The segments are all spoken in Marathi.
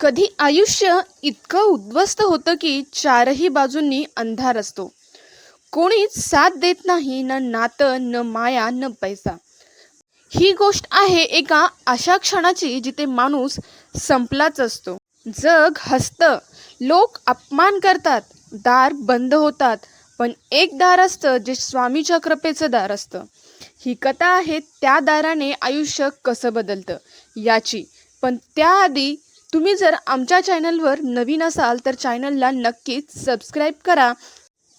कधी आयुष्य इतकं उद्ध्वस्त होतं की चारही बाजूंनी अंधार असतो. कोणीच साथ देत नाही न नातं न माया न पैसा. ही गोष्ट आहे एका अशा क्षणाची जिथे माणूस संपलाच असतो. जग हसतं लोक अपमान करतात दार बंद होतात पण एक दार असतं जे स्वामीच्या कृपेचं दार असतं. ही कथा आहे त्या दाराने आयुष्य कसं बदलतं याची. पण त्याआधी तुम्ही जर आमच्या चॅनलवर नवीन असाल तर चॅनलला नक्कीच सबस्क्राईब करा.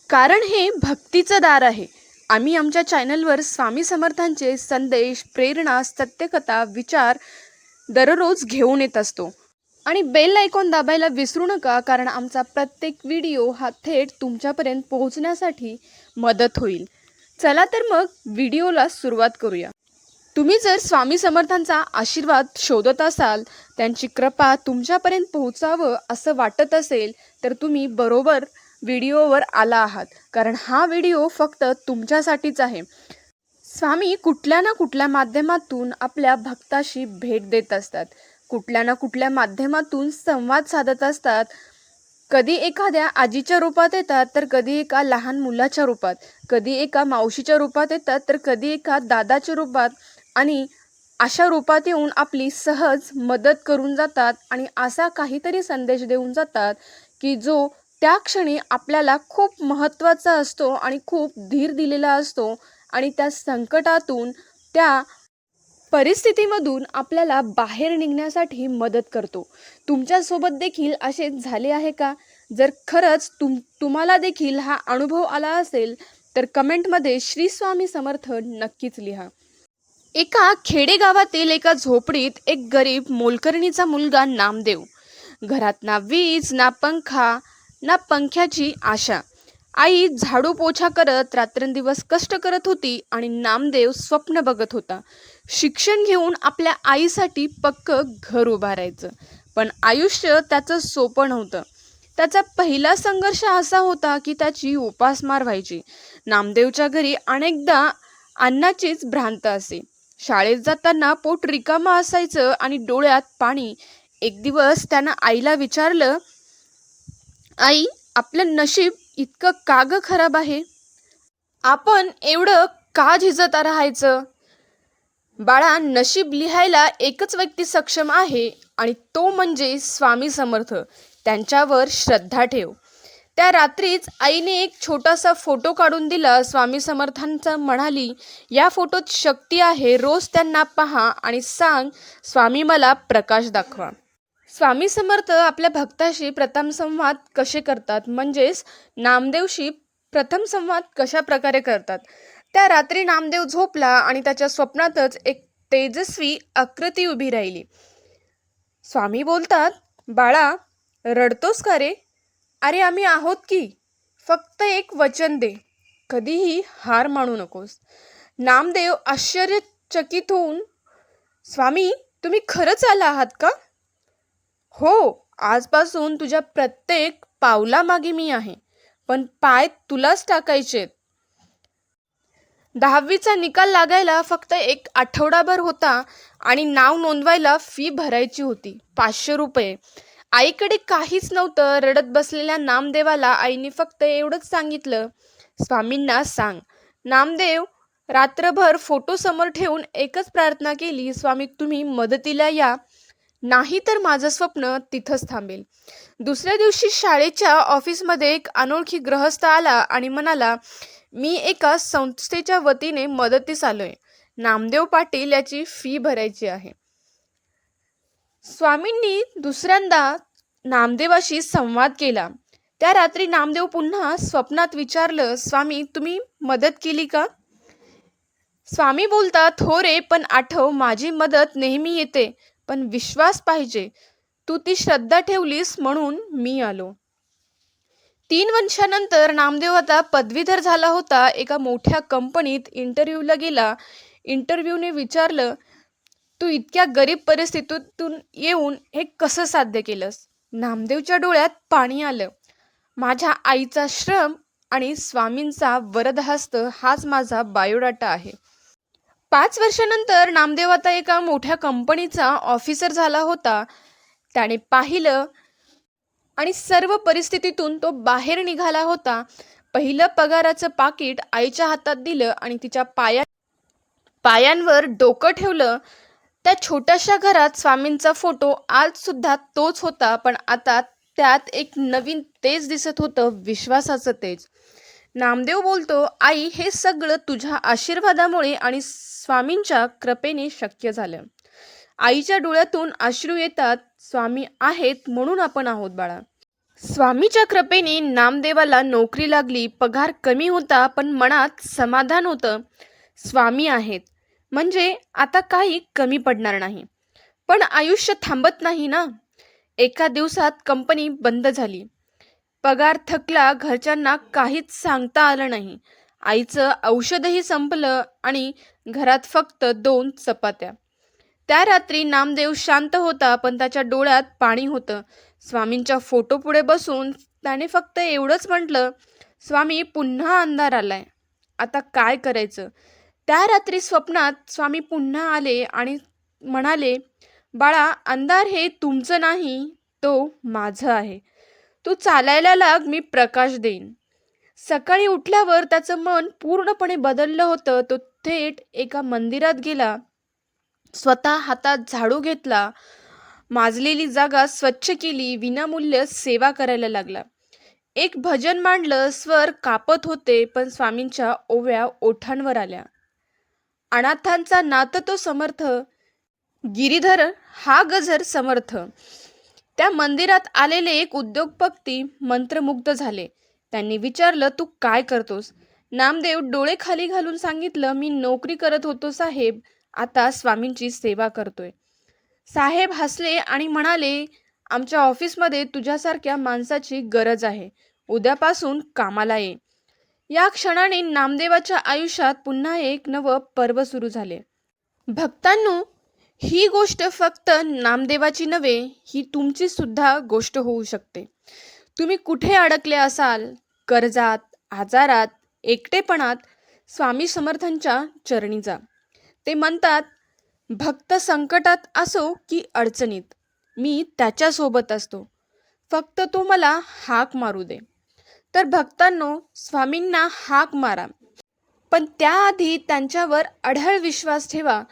कारण हे भक्तीचं दार आहे. आम्ही आमच्या चॅनलवर स्वामी समर्थांचे संदेश प्रेरणा सत्यकथा विचार दररोज घेऊन येत असतो. आणि बेल आयकॉन दाबायला विसरू नका कारण आमचा प्रत्येक व्हिडिओ हा थेट तुमच्यापर्यंत पोहोचण्यासाठी मदत होईल. चला तर मग व्हिडिओला सुरुवात करूया. तुम्ही जर स्वामी समर्थांचा आशीर्वाद शोधत असाल त्यांची कृपा तुमच्यापर्यंत पोहोचावं असं वाटत असेल तर तुम्ही बरोबर व्हिडिओवर आला आहात कारण हा व्हिडिओ फक्त तुमच्यासाठीच आहे. स्वामी कुठल्या ना कुठल्या माध्यमातून आपल्या भक्ताशी भेट देत असतात. कुठल्या ना कुठल्या माध्यमातून संवाद साधत असतात. कधी एखाद्या आजीच्या रूपात येतात तर कधी एका लहान मुलाच्या रूपात. कधी एका मावशीच्या रूपात येतात तर कधी एका दादाच्या रूपात. आणि अशा रूपात येऊन आपली सहज मदत करून जातात आणि असा काहीतरी संदेश देऊन जातात की जो त्या क्षणी आपल्याला खूप महत्त्वाचा असतो आणि खूप धीर दिलेला असतो आणि त्या संकटातून त्या परिस्थितीमधून आपल्याला बाहेर निघण्यासाठी मदत करतो. तुमच्यासोबत देखील असे झाले आहे का? जर खरंच तुम तुम्हाला देखील हा अनुभव आला असेल तर कमेंटमध्ये श्री स्वामी समर्थ नक्कीच लिहा. एका खेडेगावातील एका झोपडीत एक गरीब मोलकरणीचा मुलगा नामदेव. घरात ना वीज ना पंखा ना पंख्याची आशा. आई झाडू पोछा करत रात्रंदिवस कष्ट करत होती आणि नामदेव स्वप्न बघत होता. शिक्षण घेऊन आपल्या आईसाठी पक्क घर उभारायचं पण आयुष्य त्याचं सोपं नव्हतं. त्याचा पहिला संघर्ष असा होता की त्याची उपासमार व्हायची. नामदेवच्या घरी अनेकदा अन्नाचीच भ्रांत असे. शाळेत जाताना पोट रिकामं असायचं आणि डोळ्यात पाणी. एक दिवस त्यानं आईला विचारलं आई आपलं नशीब इतकं का ग खराब आहे. आपण एवढं का झिजत राहायचं? बाळा नशीब लिहायला एकच व्यक्ती सक्षम आहे आणि तो म्हणजे स्वामी समर्थ. त्यांच्यावर श्रद्धा ठेव. त्या रात्रीच आईने एक छोटासा फोटो काढून दिला. स्वामी समर्थांचा म्हणाली या फोटोत शक्ती आहे रोज त्यांना पहा आणि सांग स्वामी मला प्रकाश दाखवा. स्वामी समर्थ आपल्या भक्ताशी प्रथम संवाद कसे करतात? म्हणजेच नामदेवशी प्रथम संवाद कशा प्रकारे करतात? त्या रात्री नामदेव झोपला आणि त्याच्या स्वप्नातच एक तेजस्वी आकृती उभी राहिली. स्वामी बोलतात बाळा रडतोस का रे? अरे आम्ही आहोत की? फक्त एक वचन दे. कधीही हार मानू नकोस. नामदेव आश्चर्यचकित होऊन स्वामी तुम्ही खरंच आला आहात का? हो आजपासून तुझ्या प्रत्येक पावलामागे मी आहे पण पाय तुलाच टाकायचेत दहावीचा निकाल लागायला फक्त एक आठवडाभर होता आणि नाव नोंदवायला फी भरायची होती पाचशे रुपये. आईकडे काहीच नव्हतं. रडत बसलेल्या नामदेवाला आईने फक्त एवढंच सांगितलं. स्वामींना सांग. नामदेव रात्रभर फोटो समोर ठेवून एकच प्रार्थना केली स्वामी तुम्ही मदतीला या. नाही तर माझं स्वप्न तिथंच थांबेल. दुसऱ्या दिवशी शाळेच्या ऑफिसमध्ये एक अनोळखी ग्रहस्थ आला आणि म्हणाला मी एका संस्थेच्या वतीने मदतीस आलोय. नामदेव पाटील याची फी भरायची आहे. स्वामींनी दुसऱ्यांदा नामदेवाशी संवाद केला. त्या रात्री नामदेव पुन्हा स्वप्नात विचारलं स्वामी तुम्ही मदत केली का? स्वामी बोलतात हो रे पण आठव माझी मदत नेहमी येते पण विश्वास पाहिजे. तू ती श्रद्धा ठेवलीस म्हणून मी आलो. तीन वर्षानंतर नामदेव आता पदवीधर झाला होता. एका मोठ्या कंपनीत इंटरव्ह्यूला गेला. इंटरव्ह्यूने विचारलं तू इतक्या गरीब परिस्थितीतून येऊन हे कसं साध्य केलंस? नामदेवच्या डोळ्यात पाणी आलं. माझ्या आईचा श्रम आणि स्वामींचा वरदहस्त हाच माझा बायोडाटा आहे. पाच वर्षानंतर नामदेव आता एका मोठ्या कंपनीचा ऑफिसर झाला होता. त्याने पाहिलं आणि सर्व परिस्थितीतून तो बाहेर निघाला होता. पहिलं पगाराचं पाकिट आईच्या हातात दिलं आणि तिच्या पाया पायांवर डोकं ठेवलं. त्या छोट्याशा घरात स्वामींचा फोटो आज सुद्धा तोच होता पण आता त्यात एक नवीन तेज दिसत होतं विश्वासाचं तेज. नामदेव बोलतो आई हे सगळं तुझ्या आशीर्वादामुळे आणि स्वामींच्या कृपेने शक्य झालं. आईच्या डोळ्यातून अश्रू येतात स्वामी आहेत म्हणून आपण आहोत बाळा. स्वामीच्या कृपेने नामदेवाला नोकरी लागली पगार कमी होता पण मनात समाधान होतं. स्वामी आहेत. म्हणजे आता काही कमी पडणार नाही. पण आयुष्य थांबत नाही ना. एका दिवसात कंपनी बंद झाली. पगार थकला घरच्यांना काहीच सांगता आलं नाही. आईचं औषधही संपलं आणि घरात फक्त दोन चपात्या. त्या रात्री नामदेव शांत होता पण त्याच्या डोळ्यात पाणी होतं. स्वामींच्या फोटो पुढे बसून त्याने फक्त एवढंच म्हटलं स्वामी पुन्हा अंधार आलाय. आता काय करायचं? त्या रात्री स्वप्नात स्वामी पुन्हा आले आणि म्हणाले बाळा अंधार हे तुमचं नाही तो माझं आहे. तू चालायला लाग मी प्रकाश देईन. सकाळी उठल्यावर त्याचं मन पूर्णपणे बदललं होतं. तो थेट एका मंदिरात गेला स्वतः हातात झाडू घेतला माजलेली जागा स्वच्छ केली विनामूल्य सेवा करायला लागला. एक भजन मांडलं स्वर कापत होते पण स्वामींच्या ओव्या ओठांवर आल्या. अनाथांचा नात तो समर्थ. गिरीधर हा गजर समर्थ. त्या मंदिरात आलेले एक उद्योगपती मंत्रमुग्ध झाले. त्यांनी विचारलं तू काय करतोस? नामदेव डोळे खाली घालून सांगितलं मी नोकरी करत होतो साहेब. आता स्वामींची सेवा करतोय. साहेब हसले आणि म्हणाले आमच्या ऑफिसमध्ये तुझ्यासारख्या माणसाची गरज आहे. उद्यापासून कामाला ये. या क्षणाने नामदेवाच्या आयुष्यात पुन्हा एक नवं पर्व सुरू झाले. भक्तांनो ही गोष्ट फक्त नामदेवाची नव्हे ही तुमची सुद्धा गोष्ट होऊ शकते. तुम्ही कुठे अडकले असाल कर्जात आजारात एकटेपणात स्वामी समर्थांच्या चरणी जा. ते म्हणतात भक्त संकटात असो की अडचणीत मी त्याच्यासोबत असतो. फक्त तो मला हाक मारू दे. तर भक्तांनो स्वामींना हाक मारा. पण त्याआधी त्यांच्यावर अढळ विश्वास ठेवा.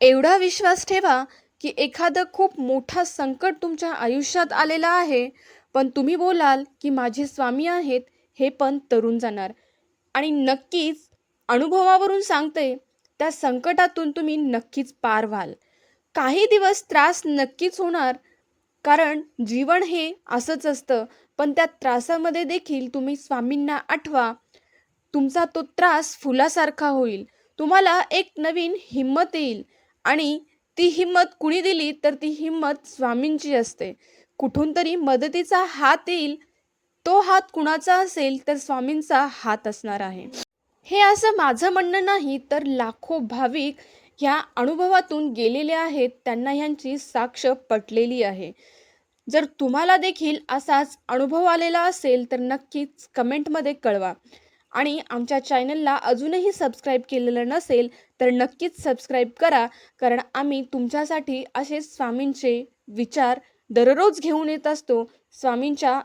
एवढा विश्वास ठेवा की एखादं खूप मोठा संकट तुमच्या आयुष्यात आलेलं आहे पण तुम्ही बोलाल की माझे स्वामी आहेत हे पण तरुण जाणार. आणि नक्कीच अनुभवावरून सांगते त्या संकटातून तुम्ही नक्कीच पार व्हाल. काही दिवस त्रास नक्कीच होणार कारण जीवन हे असंच असतं. पण त्या त्रासामध्ये देखील तुम्ही स्वामींना आठवा. तुमचा तो त्रास फुलासारखा होईल. तुम्हाला एक नवीन हिंमत येईल. आणि ती हिंमत कुणी दिली तर ती हिंमत स्वामींची असते. कुठून तरी मदतीचा हात येईल. तो हात कुणाचा असेल तर स्वामींचा हात असणार आहे. हे असं माझं म्हणणं नाही तर लाखो भाविक ह्या अनुभवातून गेलेले आहेत. त्यांना ह्यांची साक्ष पटलेली आहे. जर तुम्हाला देखील असाच अनुभव आलेला असेल तर नक्कीच कमेंटमध्ये कळवा. आणि आमच्या चॅनलला अजूनही सबस्क्राईब केलेलं नसेल तर नक्कीच सबस्क्राईब करा कारण आम्ही तुमच्यासाठी असे स्वामींचे विचार दररोज घेऊन येत असतो. स्वामींच्या